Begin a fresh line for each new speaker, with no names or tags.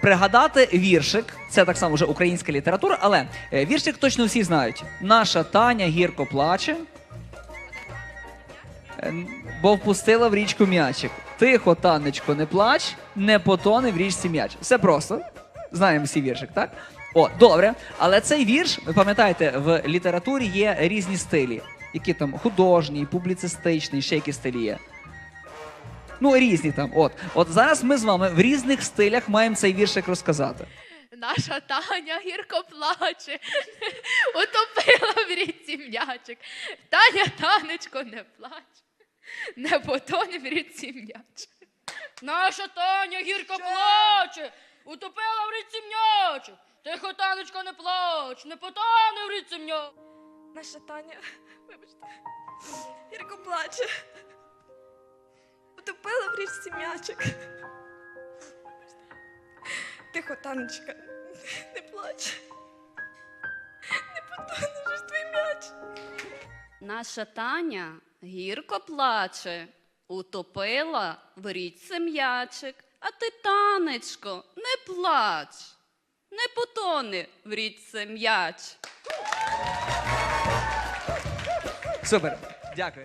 Пригадати віршик, це так само вже українська література, але е, віршик точно всі знають. Наша Таня гірко плаче, е, бо впустила в річку м'ячик. Тихо, Танечко, не плач, не потоне в річці м'яч. Все просто. Знаємо всі віршик, так? О, добре. Але цей вірш, ви пам'ятаєте, в літературі є різні стилі, які там художній, публіцистичний, ще які стилі є. Ну, різні там. От. От зараз ми з вами в різних стилях маємо цей віршик розказати.
Наша Таня гірко плаче, утопила в річці м'ячик. Таня, Танечко, не плач, не потоне в річці м'ячик.
Наша Таня гірко плаче, утопила в річці м'ячик. Тихо, Танечко, не плач, не потоне в річці м'ячик.
Наша Таня, вибачте, гірко плаче. Утопила в м'ячик. Тихо, Танечка, не плач. Не потонеш твій м'яч.
Наша Таня гірко плаче, утопила в річці м'ячик. А ти, танечко, не плач, не потоне в річці м'яч.
Супер. Дякую.